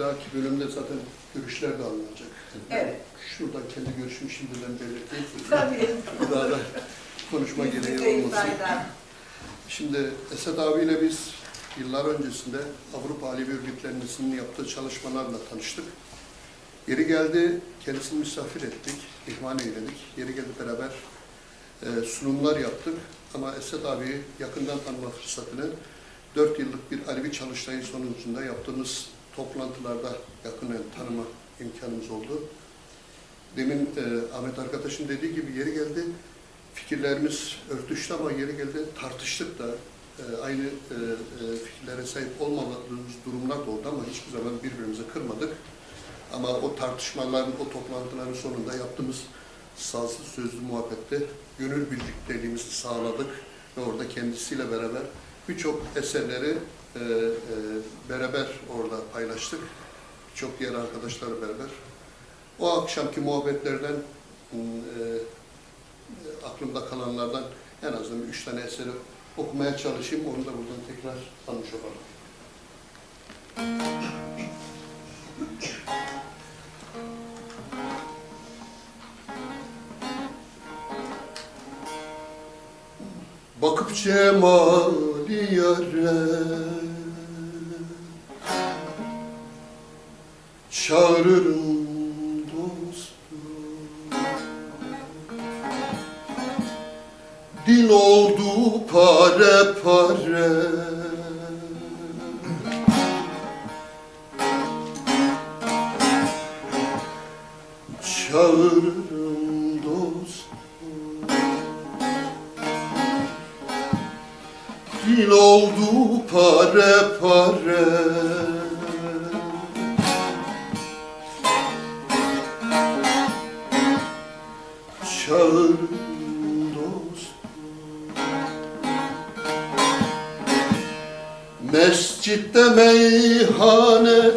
dahaki bölümde zaten görüşler de alınacak. Evet. Şuradan kendi görüşümü şimdiden belirteyim. Tabii. Daha da konuşma gereği olmasın. Şimdi Esed abiyle biz yıllar öncesinde Avrupa Alevi Örgütlenmesi'nin yaptığı çalışmalarla tanıştık. Yeri geldi, kendisini misafir ettik, ihmal eyledik. Yeri geldi beraber e, sunumlar yaptık. Ama Esed abiyi yakından tanıma fırsatını dört yıllık bir Alevi çalıştayı sonucunda yaptığımız toplantılarda yakından tanıma imkanımız oldu. Demin e, Ahmet arkadaşın dediği gibi yeri geldi, fikirlerimiz örtüştü ama yeri geldi tartıştık da e, aynı e, e, fikirlere sahip olmadığımız durumlar da oldu ama hiçbir zaman birbirimizi kırmadık. Ama o tartışmaların, o toplantıların sonunda yaptığımız sazlı sözlü muhabbette gönül birlikteliğimizi sağladık ve orada kendisiyle beraber birçok eserleri e, e, beraber orada paylaştık. Çok diğer arkadaşlarla beraber. O akşamki muhabbetlerden e, e, aklımda kalanlardan en azından üç tane eseri okumaya çalışayım. Onu da buradan tekrar tanış olalım. Bakıp cemali yare Çağırırım dostum. Dil oldu pare pare. Çağırırım dostum. Dil oldu pare pare Çağırırım dostum Mescitte meyhanede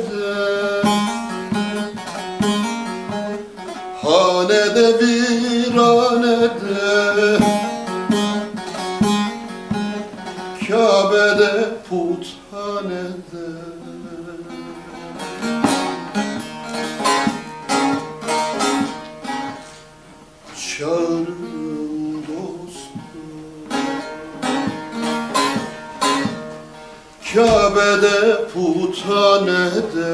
Hanede viranede Kabe'de puthanede Kabe'de puthanede.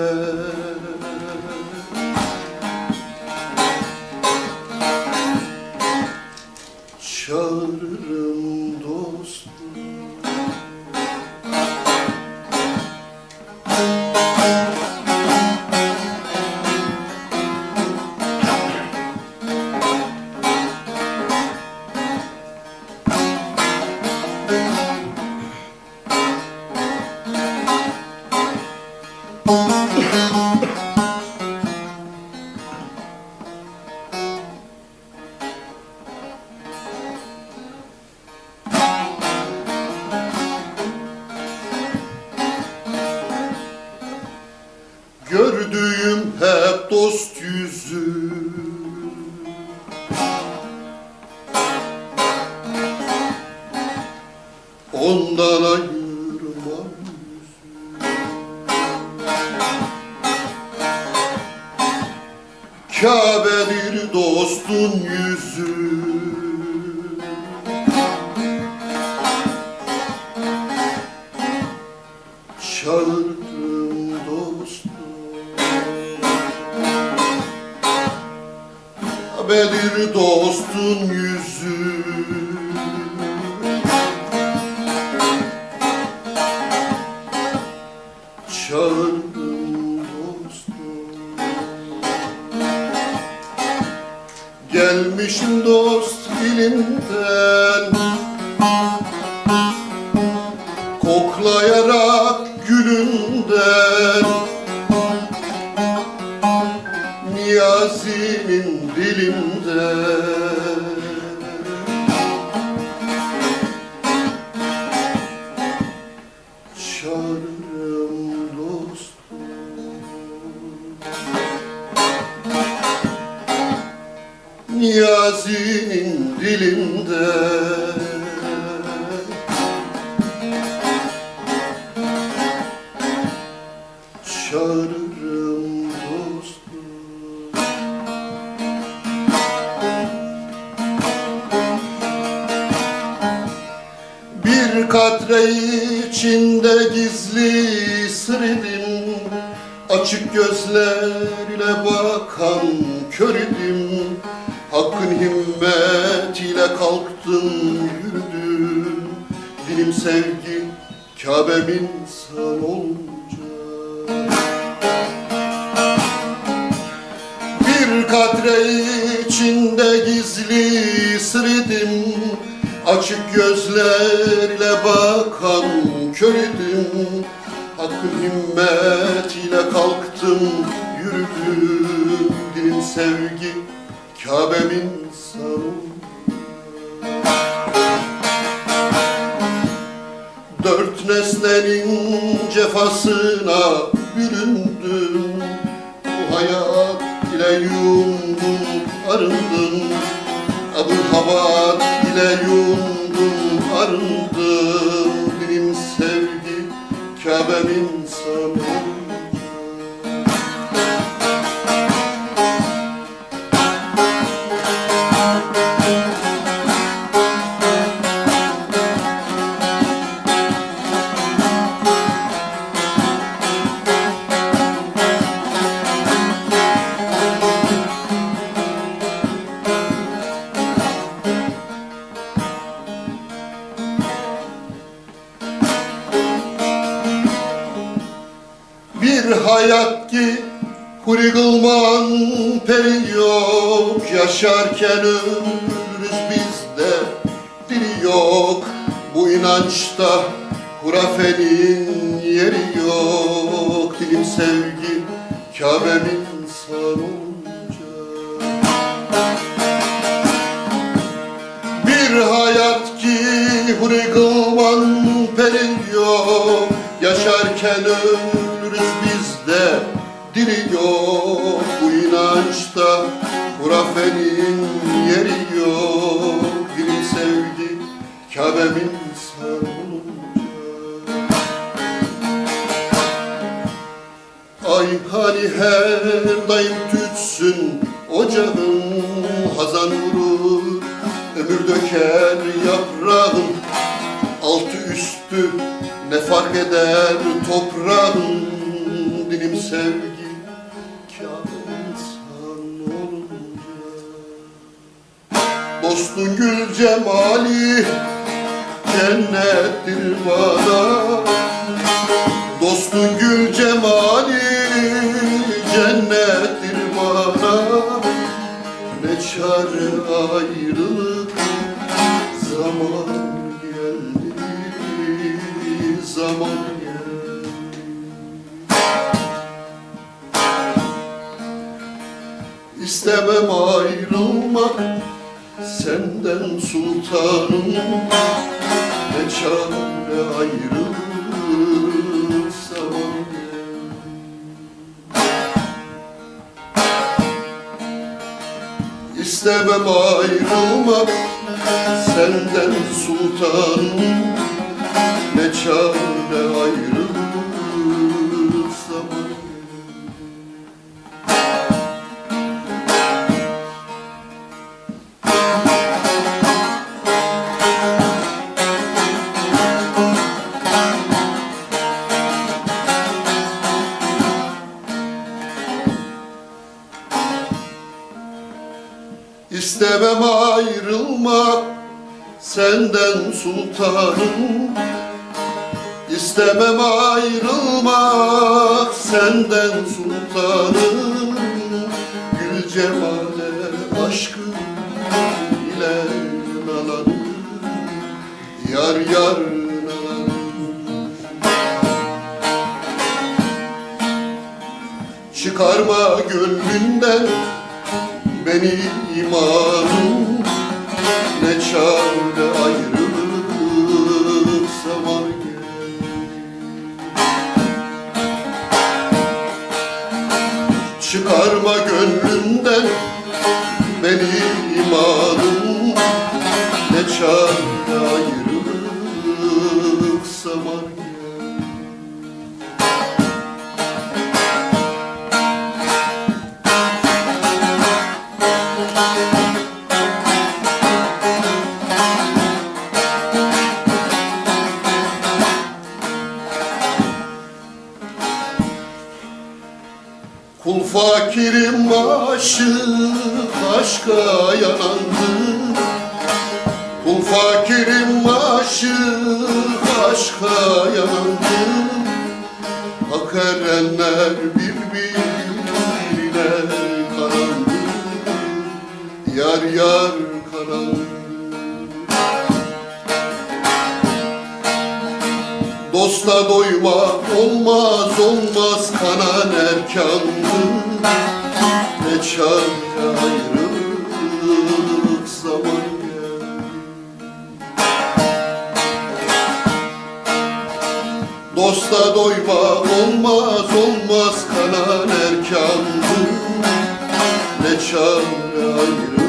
Çağırırım dostum Gördüğüm hep dost yüzü Çağırdım dostum. Gelmişim dost ilimden Koklayarak gülünden. Niyazi'nin dilinde içinde gizli sır idim Açık gözlerle bakan kör idim Hakkın himmetiyle kalktım yürüdüm. Dilim sevgi Kabe'min san olunca. Bir kadre içinde gizli Açık gözlerle bakan kör idim. Hakkın himmetiyle kalktım yürüdüm. Dilim sevgi Kabe'min sarı Dört nesnenin cefasına büründüm. Bu hayat ile yundum arındım Abu Havat ile yundum arındım Dilim sevgi Kabe'min sanı hayat ki huri kılman peri yok. Yaşarken ölürüz bizde diri yok. Bu inançta hurafenin yeri yok. Dilim sevgi Kabe'min sarınca Bir hayat ki huri pelin yok. Yaşarken ölürüz biz de diri yok Bu inançta hurafenin yeri yok. Dilim sevgi Kabe'min sarılınca Ay hani her daim tütsün ocağın hazan vurur. Ömür döker yaprağın altı üstü ne fark eder toprağın Dilim sevgi Dostun gül cemali cennettir bana Dostun gül cemali cennettir bana Ne çare ayrılık zaman geldi zaman geldi. İstemem ayrılmak senden sultanım Ne çare ayrılık zaman İstemem ayrılmak senden sultanım Ne çare ayrılık İstemem ayrılmak senden sultanım. İstemem ayrılmak senden sultanım. Gül cemale aşkın ile nalanım Yar yar Çıkarma gönlünden beni imanım Ne çare ayrılık zaman Çıkarma gönlümden beni imanım Ne çare aşık aşka yanandı Kul fakirim aşık aşka yanandı Hak erenler birbirine karandı. Yar yar karandı. Dosta doyma olmaz olmaz kanan erkandı Ne çare ayrılık zaman geldi. Dosta doyma olmaz olmaz kanan erkandı Ne çare